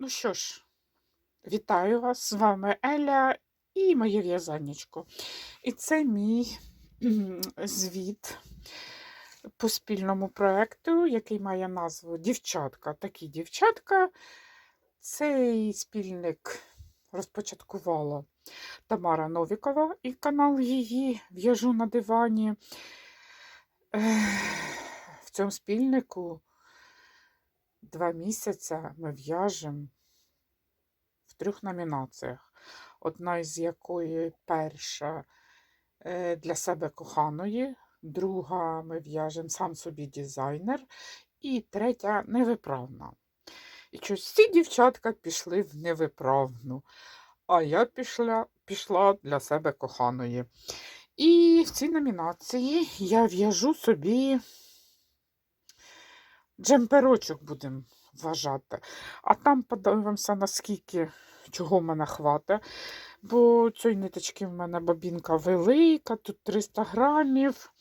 Ну що ж, вітаю вас, з вами Еля і моє в'язаннячко. І це мій звіт по спільному проєкту, який має назву Дівчатка. Такі дівчатка. Цей спільник розпочаткувала Тамара Новікова і канал її В'яжу на дивані. В цьому спільнику два місяці ми в'яжемо в трьох номінаціях. Одна із якої перша е, для себе коханої, друга ми в'яжемо сам собі дизайнер, і третя невиправна. І щось всі дівчатка пішли в невиправну, а я пішла, пішла для себе коханої. І в цій номінації я в'яжу собі джемперочок будемо вважати. А там подивимося, наскільки чого в мене хватить. Бо цієї ниточки в мене бобінка велика, тут 300 грамів.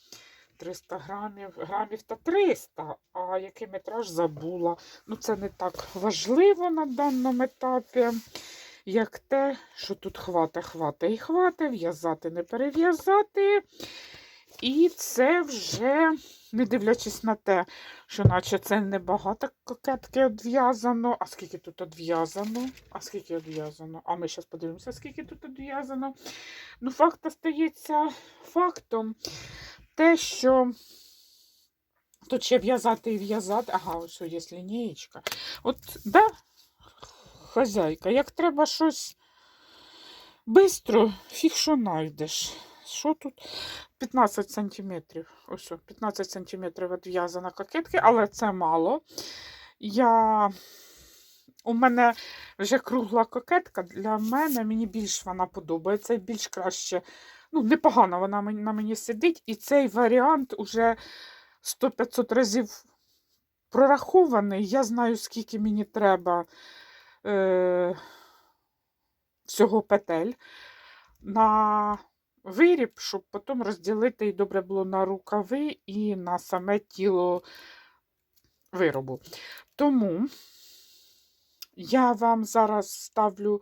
300 грамів, грамів та 300, а який метраж забула. Ну, це не так важливо на даному етапі, як те, що тут хвата, хвата і хвата, в'язати, не перев'язати. І це вже, не дивлячись на те, що наче це небагато кокетки одв'язано. А скільки тут одв'язано? А скільки одв'язано? А ми зараз подивимося, скільки тут одв'язано. Ну, факт остається фактом. Те, що тут ще в'язати і в'язати. Ага, ось є лінієчка. От, да, хазяйка, як треба щось бистро, фіг що знайдеш. Що тут? 15 сантиметрів. Ось, 15 сантиметрів відв'язана кокетки, але це мало. Я... У мене вже кругла кокетка. Для мене мені більш вона подобається і більш краще. Ну, непогано вона на мені сидить. І цей варіант уже 100-500 разів прорахований. Я знаю, скільки мені треба е, всього петель на виріб, щоб потім розділити і добре було на рукави і на саме тіло виробу. Тому я вам зараз ставлю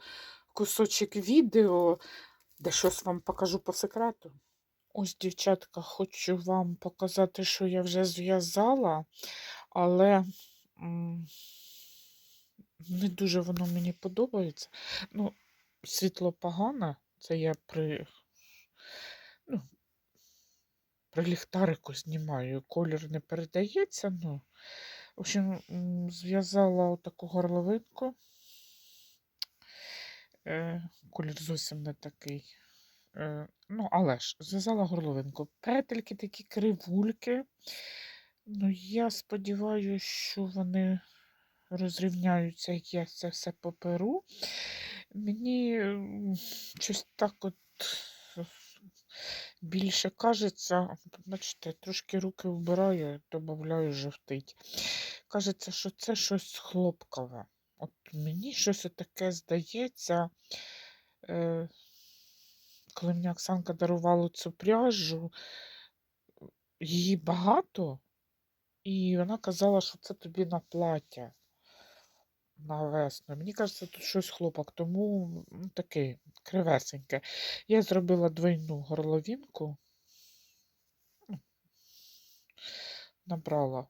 кусочок відео, де щось вам покажу по секрету. Ось, дівчатка, хочу вам показати, що я вже зв'язала, але не дуже воно мені подобається. Ну, світло погане, це я при, при ліхтарику знімаю. Колір не передається. Ну, в общем, зв'язала отаку горловинку. Е, колір зовсім не такий. Е, ну, але ж, зв'язала горловинку. Петельки такі кривульки. Ну, я сподіваюся, що вони розрівняються, як я це все поперу. Мені щось так от більше кажеться, бачите, трошки руки вбираю, додаю жовтить. Кажеться, що це щось хлопкове. От мені щось таке здається. Е, коли мені Оксанка дарувала цю пряжу, її багато, і вона казала, що це тобі на плаття на весну. Мені кажеться, тут щось хлопок, тому таке кривесеньке. Я зробила двойну горловинку, набрала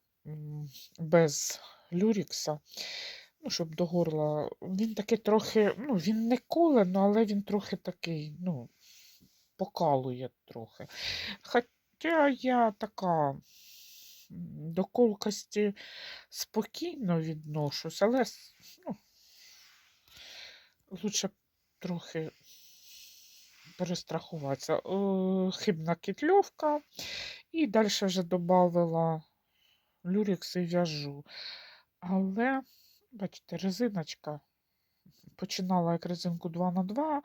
без люрікса. Ну, щоб до горла. Він такий трохи, ну, він не колено, але він трохи такий, ну, покалує трохи. Хоча я така до колкості спокійно відношусь, але ну, лучше трохи перестрахуватися. Хибна кітльовка. І далі вже додала люрікс і в'яжу. Але, бачите, резиночка починала як резинку 2 на 2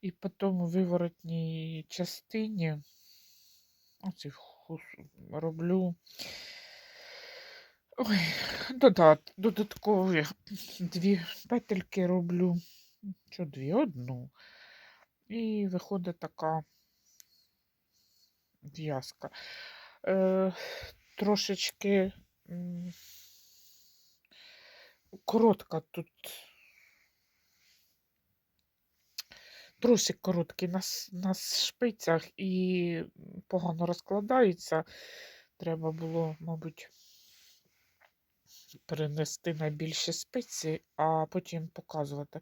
і потім у виворотній частині оці роблю ой, додат, додаткові дві петельки роблю. Що дві? Одну. І виходить така в'язка. Е, трошечки коротка тут трусик короткий на, на шпицях і погано розкладається. Треба було, мабуть, перенести на більші спиці, а потім показувати.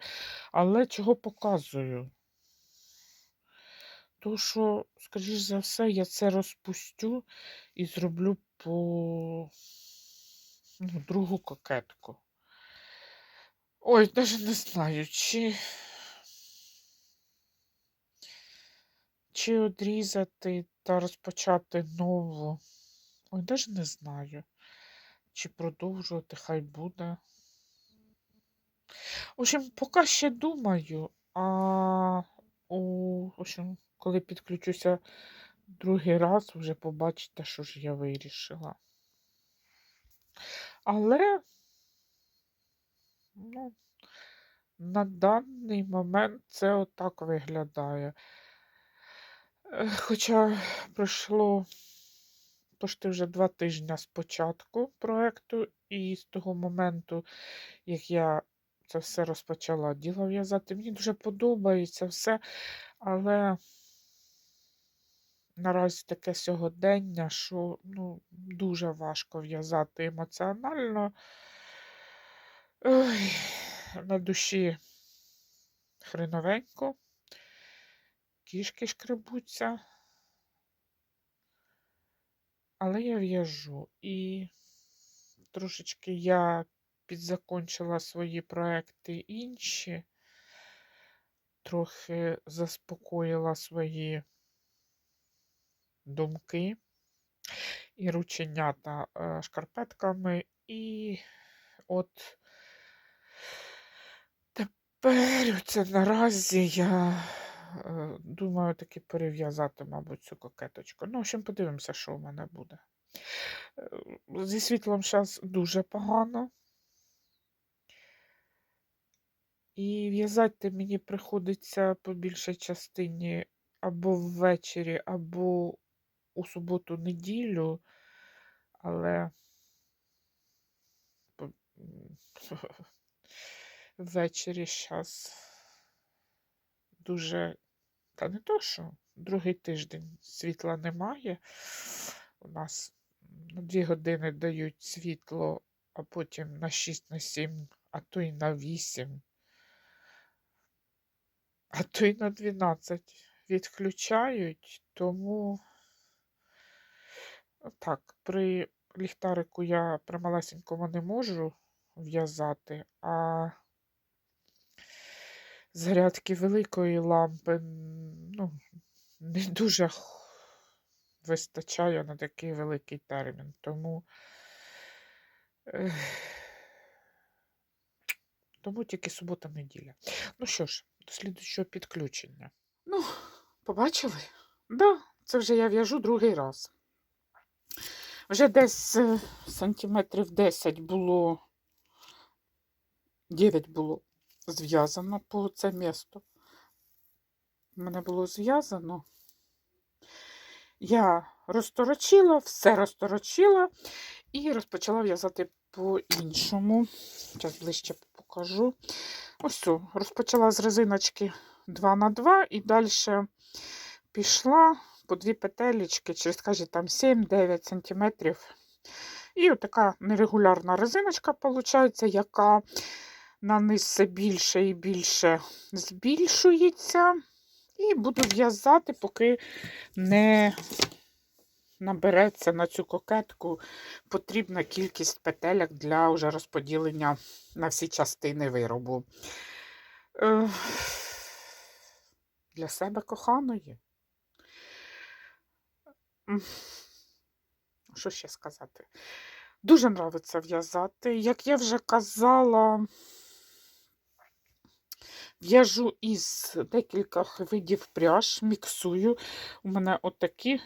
Але чого показую? То, що, скоріш за все, я це розпустю і зроблю по ну, другу кокетку. Ой, навіть не знаю, чи. Чи одрізати та розпочати нову. Ой, навіть не знаю. Чи продовжувати, хай буде. В общем, поки ще думаю, а у, в общем, коли підключуся другий раз, вже побачите, що ж я вирішила. Але, ну, на даний момент це отак виглядає. Е, Хоча пройшло почти вже два тижні з початку проекту, і з того моменту, як я це все розпочала діло в'язати, мені дуже подобається все, але наразі таке сьогодення, що ну, дуже важко в'язати емоціонально. Ой, на душі хреновенько, кішки шкребуться. Але я в'яжу і трошечки я підзакончила свої проекти інші, трохи заспокоїла свої думки і рученята е, шкарпетками. І от тепер це наразі я думаю таки перев'язати, мабуть, цю кокеточку. Ну, в общем, подивимося, що у мене буде. Е, Зі світлом зараз дуже погано. І в'язати мені приходиться по більшій частині або ввечері, або у суботу-неділю, але ввечері зараз дуже, та не то, що другий тиждень світла немає. У нас на 2 години дають світло, а потім на 6, на 7, а то й на 8, а то й на 12 відключають, тому так, при ліхтарику я при малесенькому не можу в'язати, а з грядки великої лампи ну, не дуже вистачає на такий великий термін. Тому, тому тільки субота-неділя. Ну що ж, до слідуючого підключення. Ну, побачили? Да, це вже я в'яжу другий раз. Вже десь е, сантиметрів 10 було, 9 було зв'язано по це місто. Мене було зв'язано. Я розторочила, все розторочила і розпочала в'язати по-іншому. Зараз ближче покажу. Ось розпочала з резиночки 2 на 2 і далі пішла по дві петелечки, через каже, там 7-9 см. І отака нерегулярна резиночка, виходить, яка на низ все більше і більше збільшується. І буду в'язати, поки не набереться на цю кокетку потрібна кількість петелек для вже розподілення на всі частини виробу. Е, Для себе коханої. Що ще сказати? Дуже нравиться в'язати. Як я вже казала, в'яжу із декількох видів пряж, міксую. У мене отакі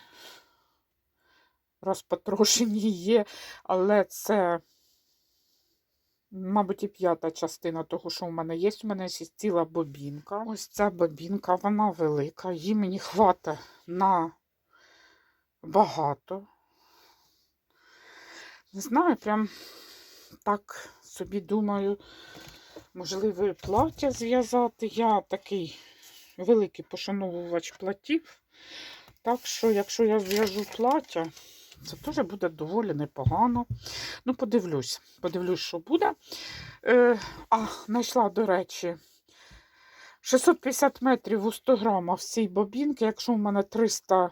розпотрошені є, але це, мабуть, і п'ята частина того, що у мене є. У мене є ціла бобінка. Ось ця бобінка, вона велика, її мені хватить на багато. Не знаю, прям так собі думаю, можливо, плаття зв'язати. Я такий великий пошановувач платів. Так що, якщо я зв'яжу плаття, це теж буде доволі непогано. Ну, подивлюсь, подивлюсь, що буде. Е, а, знайшла, до речі, 650 метрів у 100 грамах в цій бобінки. Якщо в мене 300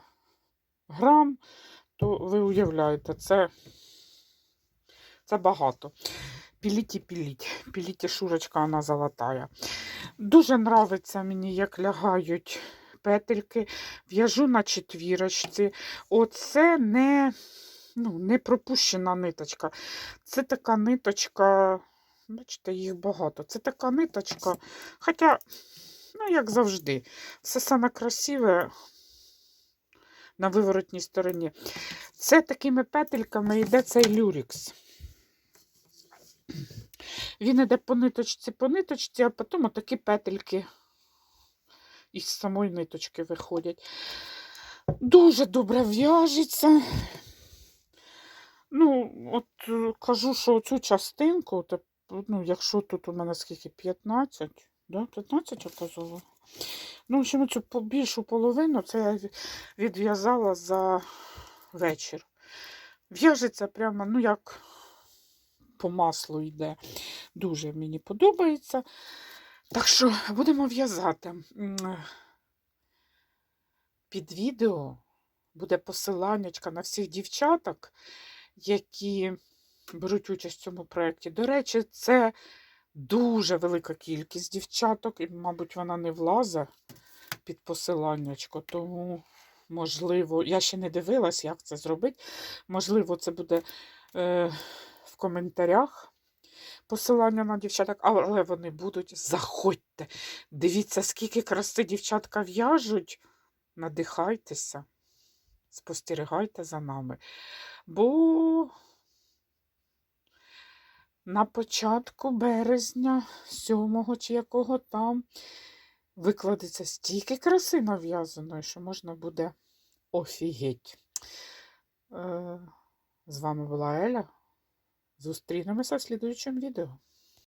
грам, то ви уявляєте, це, це багато. Піліть і піліть. Піліть і шурочка, вона золотая. Дуже нравиться мені, як лягають петельки. В'яжу на четвірочці. Оце не, ну, не пропущена ниточка. Це така ниточка, бачите, їх багато. Це така ниточка, хоча, ну, як завжди, все саме красиве на виворотній стороні. Це такими петельками йде цей люрікс. Він іде по ниточці, по ниточці, а потім отакі петельки із самої ниточки виходять. Дуже добре в'яжеться. Ну, от е, кажу, що цю частинку, ну, якщо тут у мене скільки 15, да? 15 я казала. Ну, в общем, цю більшу половину це я відв'язала за вечір. В'яжеться прямо, ну, як по маслу йде. Дуже мені подобається. Так що будемо в'язати. Під відео буде посиланнячка на всіх дівчаток, які беруть участь в цьому проєкті. До речі, це дуже велика кількість дівчаток, і, мабуть, вона не влазить під посиланнячко, тому, можливо, я ще не дивилась, як це зробити. Можливо, це буде е, в коментарях посилання на дівчаток, але вони будуть. Заходьте. Дивіться, скільки краси дівчатка в'яжуть. Надихайтеся, спостерігайте за нами. Бо на початку березня, 7 чи якого там, викладеться стільки краси нав'язаної, що можна буде офігеть. Е, З вами була Еля. Зустрінемося в слідуючому відео.